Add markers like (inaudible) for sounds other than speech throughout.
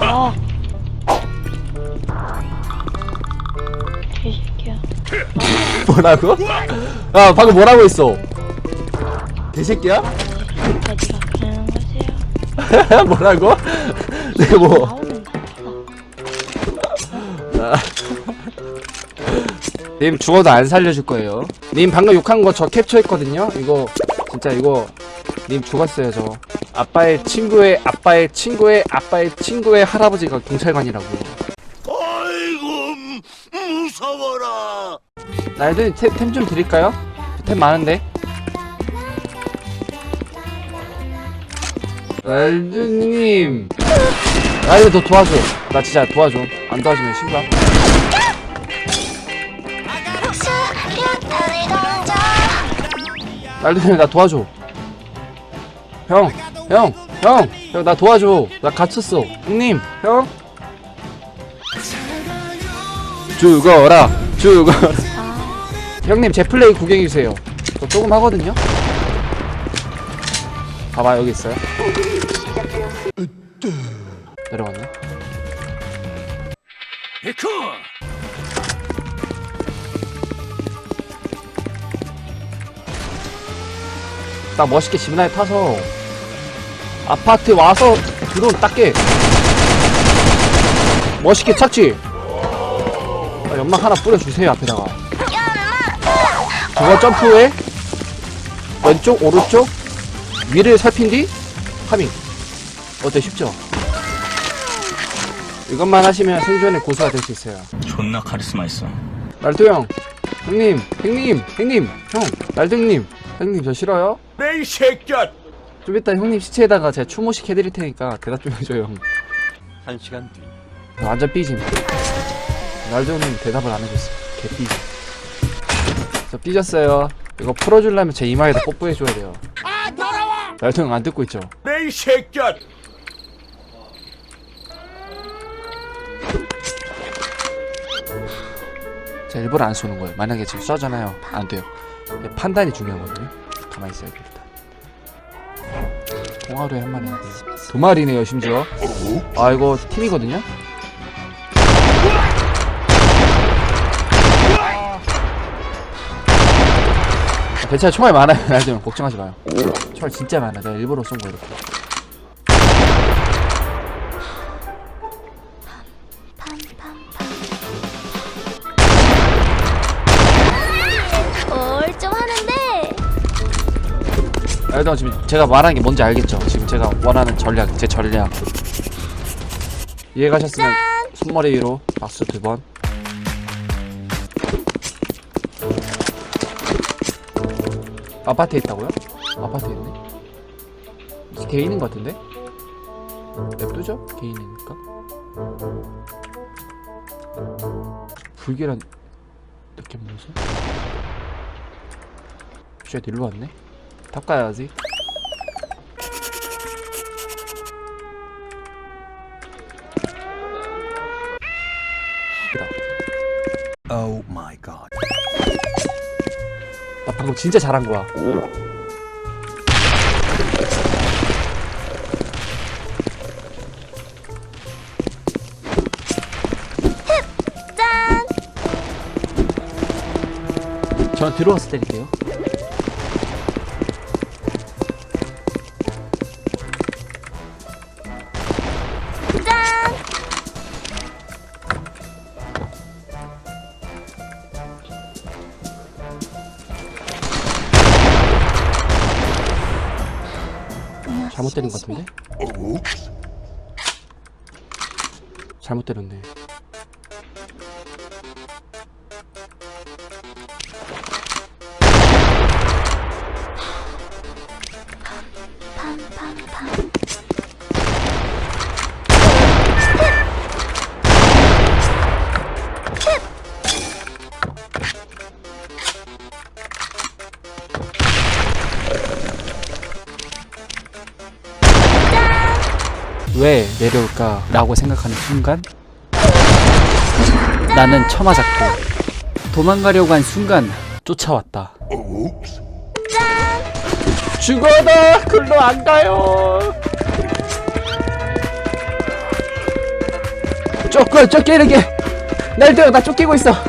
아. 개새끼야. 뭐라고? 아 방금 뭐라고 했어? 개새끼야? 어디가 그러는 거지요? 뭐라고? (laughs) 내가 뭐. 님 죽어도 안 살려줄 거예요. 님 방금 욕한 거 저 캡처했거든요. 이거 진짜 이거 님 죽었어요 저. 아빠의 친구의 아빠의 친구의 아빠의 친구의 할아버지가 경찰관이라고. 아이고 무서워라. 나이들 템 좀 드릴까요? 템 많은데. 날드님. 나이들 너 도와줘. 나 진짜 도와줘. 안 도와주면 신고. 날드님 나 도와줘. 형, 형, 형, 형 나 도와줘. 나 갇혔어. 형님, 형. 죽어라, 죽어라. 형님 제 플레이 구경해주세요 저 조금 하거든요 봐봐 여기 있어요 내려갔네 딱 멋있게 지문에 타서 아파트 와서 드론 닦게. 멋있게 착지 아, 연막 하나 뿌려주세요 앞에다가. 그거 점프해. 왼쪽 오른쪽 위를 살핀 뒤 파밍. 어때 쉽죠? 이것만 하시면 생존의 고수가 될 수 있어요. 존나 카리스마 있어. 날도 형 형님 형님 형님 형 날도 형님. 형님 저 싫어요? 내 이 새끼야. 좀 이따 형님 시체에다가 제가 추모식 해드릴 테니까 대답 좀 해줘요 형. 한 시간 뒤. 완전 삐짐. 날도 형님 대답을 안 해줬어. 개 삐짐. 저 삐졌어요. 이거 풀어주려면 제 이마에다 뽀뽀해줘야 돼요. 날도 형안 듣고 있죠? 내 이 새끼야. 제가 일부러 안 쏘는 거예요. 만약에 지금 쏴잖아요. 안 돼요. 판단이 중요하거든요 가만히 있어야 돼 일단 통하루에 한 마리 두 마리네요 심지어. 아 이거 팀이거든요? 괜찮아 총알 많아요. (laughs) 날좀 걱정하지 마요. 총알 진짜 많아. 내가 일부러 쏜거 이렇게 일단 지금 제가 말하는 게 뭔지 알겠죠? 지금 제가 원하는 전략, 제 전략. 이해가셨으면 손머리 위로 박수 두 번. 아파트에 있다고요? 아파트에 있네. 개인인 것 같은데? 냅두죠? 개인이니까. 불길한 느낌 뭐지? 쉣 일로 왔네? 닦아야지. Oh my god. 나 방금 진짜 잘한 거야. 짠 전 들어와서 때릴게요. 잘못 때린 것 같은데? 잘못 때렸네. 왜 내려올까? 라고 생각하는 순간 나는 처맞았고 도망가려고 한 순간 쫓아왔다. 짠! 죽어다 글로 안 가요 쫓고 쫓기는 게날 때려 나 쫓기고 있어 와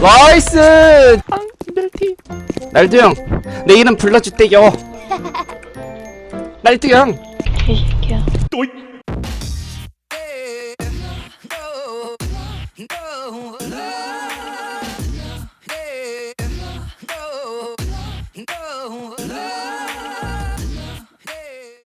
나이스! 날티. 날두 형 내 이름 불러주대요. 날두 형 (laughs)